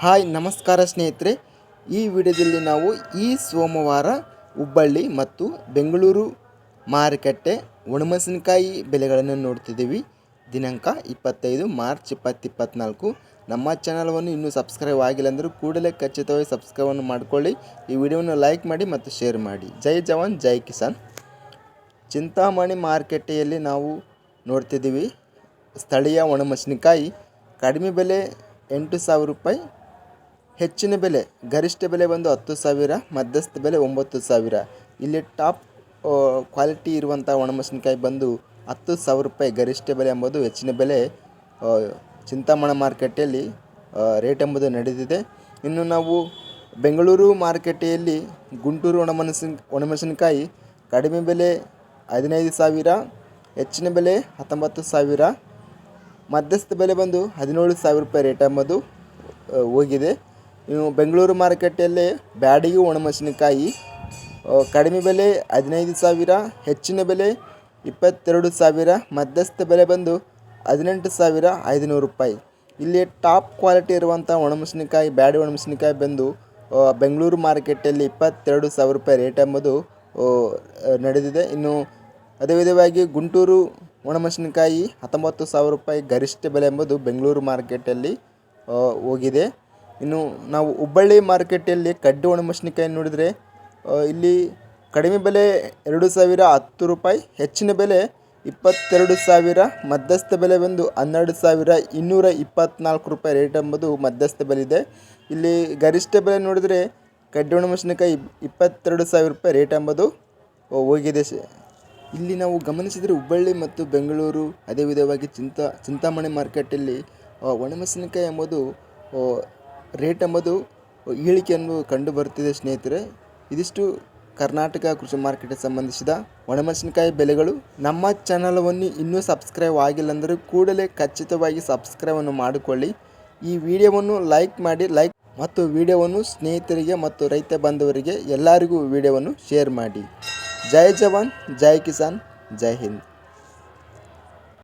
Hi, ನಮಸ್ಕಾರ ಸ್ನೇಹಿತರೆ. ಈ ವಿಡಿಯೋದಲ್ಲಿ ನಾವು ಈ ಸೋಮವಾರ ಹುಬ್ಬಳ್ಳಿ ಮತ್ತು ಬೆಂಗಳೂರು ಮಾರುಕಟ್ಟೆ ಒಣಮೆಣಸಿನಕಾಯಿ ಬೆಲೆಗಳನ್ನು ನೋಡ್ತಿದ್ದೀವಿ. ದಿನಾಂಕ ಇಪ್ಪತ್ತೈದು ಮಾರ್ಚ್ ಇಪ್ಪತ್ತಿಪ್ಪತ್ನಾಲ್ಕು. ನಮ್ಮ ಚಾನಲ್ವನ್ನು ಇನ್ನೂ ಸಬ್ಸ್ಕ್ರೈಬ್ ಆಗಿಲ್ಲ ಅಂದರೂ ಕೂಡಲೇ ಖಚಿತವಾಗಿ ಸಬ್ಸ್ಕ್ರೈಬನ್ನು ಮಾಡಿಕೊಳ್ಳಿ. ಈ ವಿಡಿಯೋವನ್ನು ಲೈಕ್ ಮಾಡಿ ಮತ್ತು ಶೇರ್ ಮಾಡಿ. ಜೈ ಜವಾನ್, ಜೈ ಕಿಸಾನ್. ಚಿಂತಾಮಣಿ ಮಾರುಕಟ್ಟೆಯಲ್ಲಿ ನಾವು ನೋಡ್ತಿದ್ದೀವಿ ಸ್ಥಳೀಯ ಒಣಮೆಣಸಿನಕಾಯಿ. ಕಡಿಮೆ ಬೆಲೆ ಎಂಟು ಸಾವಿರ ರೂಪಾಯಿ ಹೆಚ್ಚಿನ ಬೆಲೆ, ಗರಿಷ್ಠ ಬೆಲೆ ಬಂದು ಹತ್ತು ಸಾವಿರ, ಮಧ್ಯಸ್ಥ ಬೆಲೆ ಒಂಬತ್ತು ಸಾವಿರ. ಇಲ್ಲಿ ಟಾಪ್ ಕ್ವಾಲಿಟಿ ಇರುವಂಥ ಒಣಮೆಣಸಿನಕಾಯಿ ಬಂದು ಹತ್ತು ಸಾವಿರ ರೂಪಾಯಿ ಗರಿಷ್ಠ ಬೆಲೆ ಎಂಬುದು ಹೆಚ್ಚಿನ ಬೆಲೆ ಚಿಂತಾಮಣ ಮಾರುಕಟ್ಟೆಯಲ್ಲಿ ರೇಟ್ ಎಂಬುದು ನಡೆದಿದೆ. ಇನ್ನು ನಾವು ಬೆಂಗಳೂರು ಮಾರುಕಟ್ಟೆಯಲ್ಲಿ ಗುಂಟೂರು ಒಣಮೆಣಸಿನ, ಒಣಮೆಣಸಿನಕಾಯಿ ಕಡಿಮೆ ಬೆಲೆ ಹದಿನೈದು ಸಾವಿರ, ಹೆಚ್ಚಿನ ಬೆಲೆ ಹತ್ತೊಂಬತ್ತು ಸಾವಿರ, ಮಧ್ಯಸ್ಥ ಬೆಲೆ ಬಂದು ಹದಿನೇಳು ಸಾವಿರ ರೂಪಾಯಿ ರೇಟ್ ಎಂಬುದು ಹೋಗಿದೆ. ಇನ್ನು ಬೆಂಗಳೂರು ಮಾರುಕಟ್ಟೆಯಲ್ಲಿ ಬ್ಯಾಡಗಿ ಒಣಮೆಣಸಿನಕಾಯಿ ಕಡಿಮೆ ಬೆಲೆ ಹದಿನೈದು ಸಾವಿರ, ಹೆಚ್ಚಿನ ಬೆಲೆ ಇಪ್ಪತ್ತೆರಡು ಸಾವಿರ, ಮಧ್ಯಸ್ಥ ಬೆಲೆ ಬಂದು ಹದಿನೆಂಟು ಸಾವಿರ ಐದುನೂರು ರೂಪಾಯಿ. ಇಲ್ಲಿ ಟಾಪ್ ಕ್ವಾಲಿಟಿ ಇರುವಂಥ ಒಣಮೆಣಸಿನಕಾಯಿ, ಬ್ಯಾಡಿ ಒಣಮೆಣಸಿನಕಾಯಿ ಬಂದು ಬೆಂಗಳೂರು ಮಾರುಕಟ್ಟೆಯಲ್ಲಿ ಇಪ್ಪತ್ತೆರಡು ಸಾವಿರ ರೂಪಾಯಿ ರೇಟ್ ಎಂಬುದು ನಡೆದಿದೆ. ಇನ್ನು ಅದೇ ವಿಧವಾಗಿ ಗುಂಟೂರು ಒಣಮೆಣಸಿನಕಾಯಿ ಹತ್ತೊಂಬತ್ತು ಸಾವಿರ ರೂಪಾಯಿ ಗರಿಷ್ಠ ಬೆಲೆ ಎಂಬುದು ಬೆಂಗಳೂರು ಮಾರ್ಕೆಟಲ್ಲಿ ಹೋಗಿದೆ. ಇನ್ನು ನಾವು ಹುಬ್ಬಳ್ಳಿ ಮಾರ್ಕೆಟಲ್ಲಿ ಕಡ್ಡಿ ಒಣಮೆಣಸಿನಕಾಯಿ ನೋಡಿದರೆ ಇಲ್ಲಿ ಕಡಿಮೆ ಬೆಲೆ ಎರಡು ಸಾವಿರ ಹತ್ತು ರೂಪಾಯಿ, ಹೆಚ್ಚಿನ ಬೆಲೆ ಇಪ್ಪತ್ತೆರಡು ಸಾವಿರ, ಮಧ್ಯಸ್ಥ ಬೆಲೆ ಬಂದು ಹನ್ನೆರಡು ಸಾವಿರ ಇನ್ನೂರ ಇಪ್ಪತ್ತ್ನಾಲ್ಕು ರೂಪಾಯಿ ರೇಟ್ ಎಂಬುದು ಮಧ್ಯಸ್ಥ ಬೆಲೆ ಇದೆ ಇಲ್ಲಿ ಗರಿಷ್ಠ ಬೆಲೆ ನೋಡಿದರೆ ಕಡ್ಡಿ ಒಣಮೆಣಸಿನಕಾಯಿ ಇಪ್ಪತ್ತೆರಡು ಸಾವಿರ ರೂಪಾಯಿ ರೇಟ್ ಎಂಬುದು ಹೋಗಿದೆ. ಇಲ್ಲಿ ನಾವು ಗಮನಿಸಿದರೆ ಹುಬ್ಬಳ್ಳಿ ಮತ್ತು ಬೆಂಗಳೂರು ಅದೇ ವಿಧವಾಗಿ ಚಿಂತ, ಚಿಂತಾಮಣಿ ಮಾರ್ಕೆಟಲ್ಲಿ ಒಣಮೆಣಸಿನಕಾಯಿ ಎಂಬುದು ರೇಟ್ ಎಂಬುದು ಇಳಿಕೆಯನ್ನು ಕಂಡು ಬರುತ್ತಿದೆ ಸ್ನೇಹಿತರೆ. ಇದಿಷ್ಟು ಕರ್ನಾಟಕ ಕೃಷಿ ಮಾರ್ಕೆಟ್ಗೆ ಸಂಬಂಧಿಸಿದ ಒಣಮೆಣಸಿನಕಾಯಿ ಬೆಲೆಗಳು. ನಮ್ಮ ಚಾನಲವನ್ನು ಇನ್ನೂ ಸಬ್ಸ್ಕ್ರೈಬ್ ಆಗಿಲ್ಲ ಅಂದರೆ ಕೂಡಲೇ ಖಚಿತವಾಗಿ ಸಬ್ಸ್ಕ್ರೈಬನ್ನು ಮಾಡಿಕೊಳ್ಳಿ. ಈ ವಿಡಿಯೋವನ್ನು ಲೈಕ್ ಮಾಡಿ, ಲೈಕ್ ಮತ್ತು ವಿಡಿಯೋವನ್ನು ಸ್ನೇಹಿತರಿಗೆ ಮತ್ತು ರೈತ ಬಾಂಧವರಿಗೆ ಎಲ್ಲರಿಗೂ ವಿಡಿಯೋವನ್ನು ಶೇರ್ ಮಾಡಿ. ಜೈ ಜವಾನ್, ಜೈ ಕಿಸಾನ್, ಜೈ ಹಿಂದ್.